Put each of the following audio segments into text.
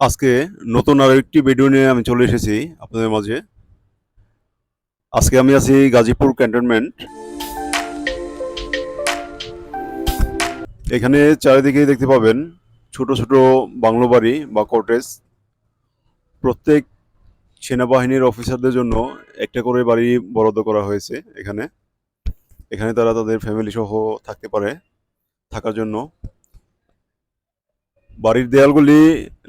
আজকে নতুন আরও একটি ভিডিও নিয়ে আমি চলে এসেছি আপনাদের মাঝে। আজকে আমি আছি গাজীপুর ক্যান্টনমেন্ট এখানে চারিদিকে দেখতে পাবেন ছোট ছোট বাংলো বাড়ি বা কটেজ প্রত্যেক সেনাবাহিনীর অফিসারদের জন্য একটা করে বাড়ি বরাদ্দ করা হয়েছে এখানে। এখানে তারা তাদের ফ্যামিলি সহ থাকতে পারে, থাকার জন্য। বাড়ির দেয়ালগুলি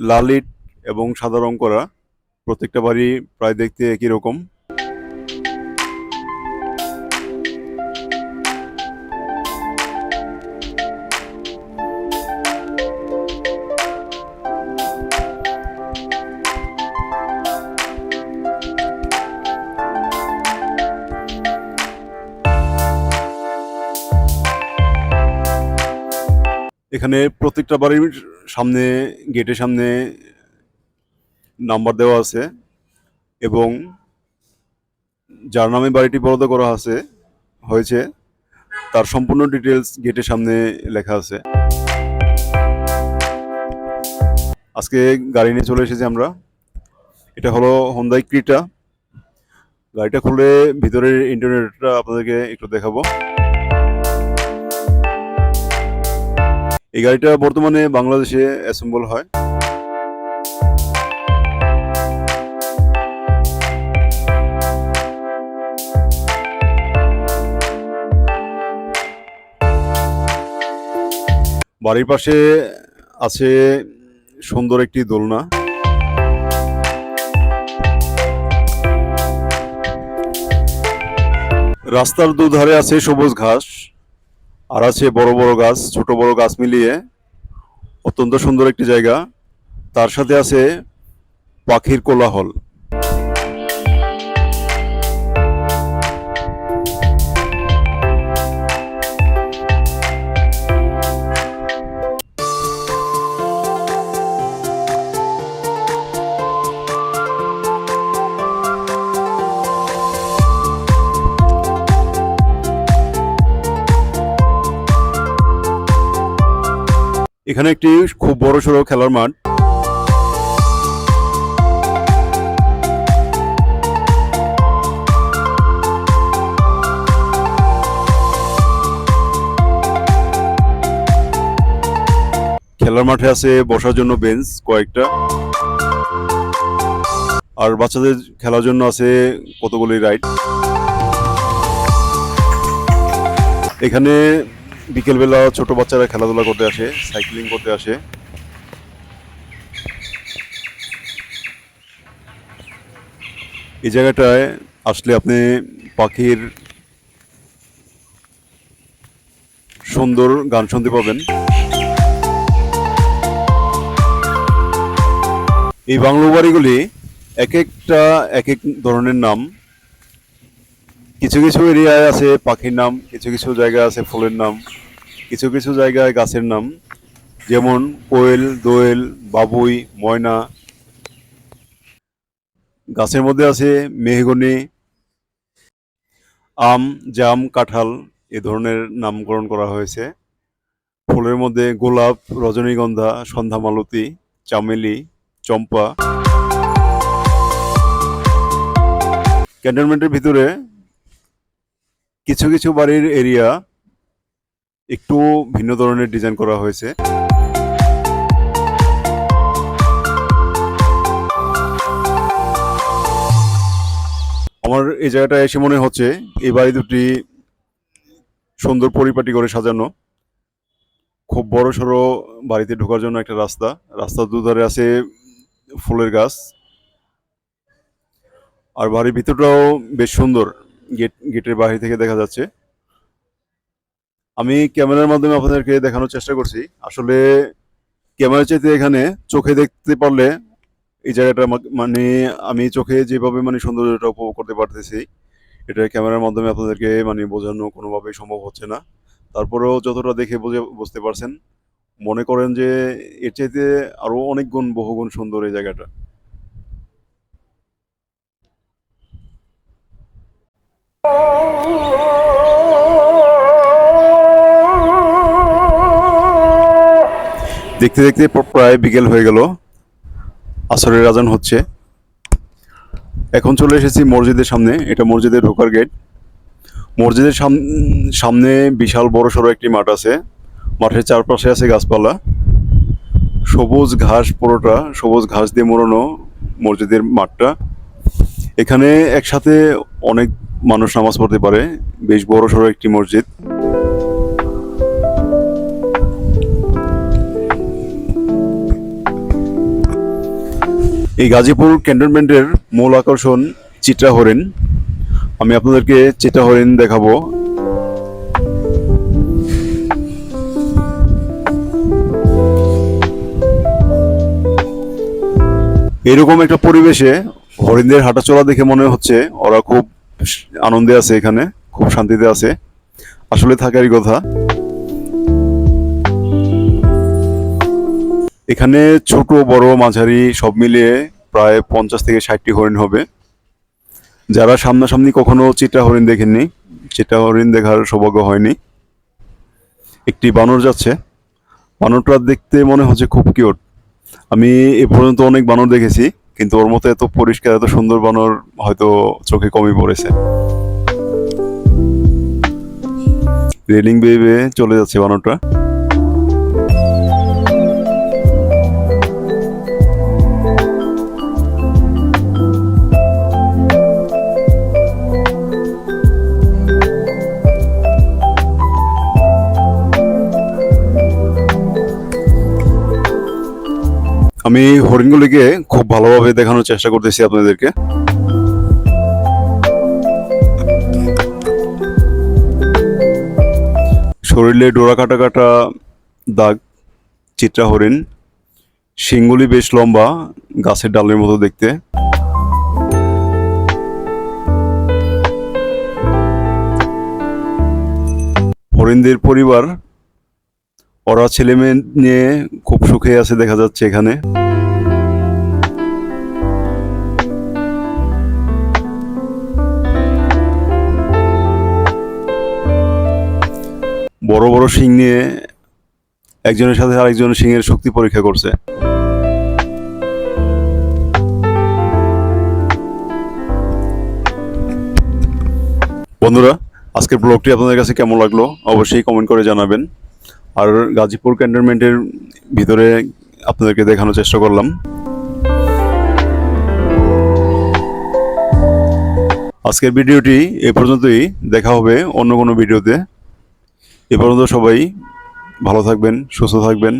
লাল ইট এবং সাদা রং করা। প্রত্যেকটা বাড়ি প্রায় দেখতে একই রকম। এখানে প্রত্যেকটা বাড়ির সামনে, গেটের সামনে নাম্বার দেওয়া আছে এবং যার নামে বাড়িটি বরাদ্দ করা আছে, হয়েছে, তার সম্পূর্ণ ডিটেলস গেটের সামনে লেখা আছে। আজকে গাড়ি নিয়ে চলে এসেছি আমরা। এটা হলো হোন্দাই ক্রিটা গাড়িটা খুলে ভিতরের ইন্টারনেটটা আপনাদেরকে একটু দেখাবো। এই গাড়িটা বর্তমানে বাংলাদেশে অ্যাসেম্বল হয়। বাড়ির পাশে আছে সুন্দর একটি দোলনা। রাস্তার দুধারে আছে সবুজ ঘাস। আর আছে বড় বড় গাছ, ছোট বড় গাছ মিলিয়ে অত্যন্ত সুন্দর একটি জায়গা। তার সাথে আছে পাখির কোলাহল। এখানে একটি খুব বড় সড়ো খেলার মাঠ। খেলার মাঠে আছে বসার জন্য বেঞ্চ কয়েকটা। আর বাচ্চাদের খেলার জন্য আছে কতগুলি রাইড। এখানে বিকেলবেলা ছোট বাচ্চারা খেলাধুলা করতে আসে, সাইক্লিং করতে আসে। এই জায়গাটায় আসলে আপনি পাখির সুন্দর গান শুনতে পাবেন। এই বাংলো বাড়িগুলি এক একটা এক এক ধরনের নাম। কিছু কিছু এরিয়ায় আছে পাখির নাম, কিছু কিছু জায়গায় আছে ফুলের নাম, কিছু কিছু জায়গায় গাছের নাম। যেমন কোয়েল, দোয়েল, বাবুই, ময়না। গাছের মধ্যে আছে মেহগনি, আম, জাম, কাঁঠাল, এ ধরনের নামকরণ করা হয়েছে। ফুলের মধ্যে গোলাপ, রজনীগন্ধা সন্ধ্যা মালতী চামেলি, চম্পা। ক্যান্টনমেন্টের ভিতরে কিছু কিছু বাড়ির এরিয়া একটু ভিন্ন ধরনের ডিজাইন করা হয়েছে। আমার এই জায়গাটা এসে মনে হচ্ছে এই বাড়ি দুটি সুন্দর পরিপাটি করে সাজানো। খুব বড় সড়ো বাড়িতে ঢোকার জন্য একটা রাস্তা। রাস্তার দুধারে আছে ফুলের গাছ। আর বাড়ির ভিতরটাও বেশ সুন্দর। গেট, গেটের বাইরে থেকে দেখা যাচ্ছে। আমি ক্যামেরার মাধ্যমে আপনাদেরকে দেখানোর চেষ্টা করছি। আসলে ক্যামেরা চাইতে এখানে চোখে দেখতে পারলে এই জায়গাটা মানে আমি চোখে যেভাবে মানে সৌন্দর্যটা উপভোগ করতে পারতেছি, এটা ক্যামেরার মাধ্যমে আপনাদেরকে মানে বোঝানো কোনোভাবেই সম্ভব হচ্ছে না। তারপরেও যতটা দেখে বুঝে, বুঝতে পারছেন, মনে করেন যে এর চাইতে আরও অনেক গুণ, বহুগুণ সুন্দর এই জায়গাটা। দেখতে দেখতে প্রায় বিকেল হয়ে গেল। আসরের আজান হচ্ছে। এখন চলে এসেছি মসজিদের সামনে। এটা মসজিদের ঢোকার গেট মসজিদের সাম- সামনে বিশাল বড় সড়ো একটি মাঠ আছে। মাঠের চারপাশে আছে গাছপালা। সবুজ ঘাস পুরোটা, সবুজ ঘাস দিয়ে মোড়ানো মসজিদের মাঠটা। এখানে একসাথে অনেক মানুষ নামাজ পড়তে পারে, বেশ বড় সড়ো একটি মসজিদ। এই গাজীপুর ক্যান্টনমেন্টের মূল আকর্ষণ চিত্রা হরিণ। আমি আপনাদেরকে চিত্রা হরিণ দেখাবো। এরকম একটা পরিবেশে হরিণদের হাঁটাচলা দেখে মনে হচ্ছে ওরা খুব আনন্দে আছে এখানে, খুব শান্তিতে আছে। আসলে থাকারই কথা। এখানে ছোট, বড়, মাঝারি সব মিলিয়ে প্রায় পঞ্চাশ থেকে ষাটটি হরিণ হবে। যারা সামনাসামনি কখনো চিটা হরিণ দেখেননি, চিটা হরিণ দেখার সৌভাগ্য হয়নি। একটি বানর যাচ্ছে। বানরটা দেখতে মনে হচ্ছে খুব কিউট। আমি এ পর্যন্ত অনেক বানর দেখেছি। কিন্তু ওর মতো এত পরিষ্কার, এত সুন্দর বানর হয়তো চোখে কমই পড়েছে। রেলিং বেয়ে বেয়ে চলে যাচ্ছে বানরটা। আমি হরিণগুলিকে খুব ভালোভাবে দেখানোর চেষ্টা করতেছি আপনাদেরকে। শরীরে ডোরা কাটা কাটা দাগ, চিত্রা হরিণ শিংগুলি বেশ লম্বা, গাছের ডালের মতো দেখতে। হরিণদের পরিবার ওরা ছেলে মেয়ে নিয়ে খুব সুখে আছে দেখা যাচ্ছে এখানে। বড় বড় শিং নিয়ে একজনের সাথে আরেকজনের শিংয়ের শক্তি পরীক্ষা করছে। বন্ধুরা, আজকের ব্লগটি আপনাদের কাছে কেমন লাগল? অবশ্যই কমেন্ট করে জানাবেন। আর গাজীপুর ক্যান্টনমেন্টের ভিতরে আপনাদেরকে দেখানোর চেষ্টা করলাম। আজকের ভিডিওটি এ পর্যন্তই। দেখা হবে অন্য কোনো ভিডিওতে। এ পর্যন্ত সবাই ভালো থাকবেন, সুস্থ থাকবেন।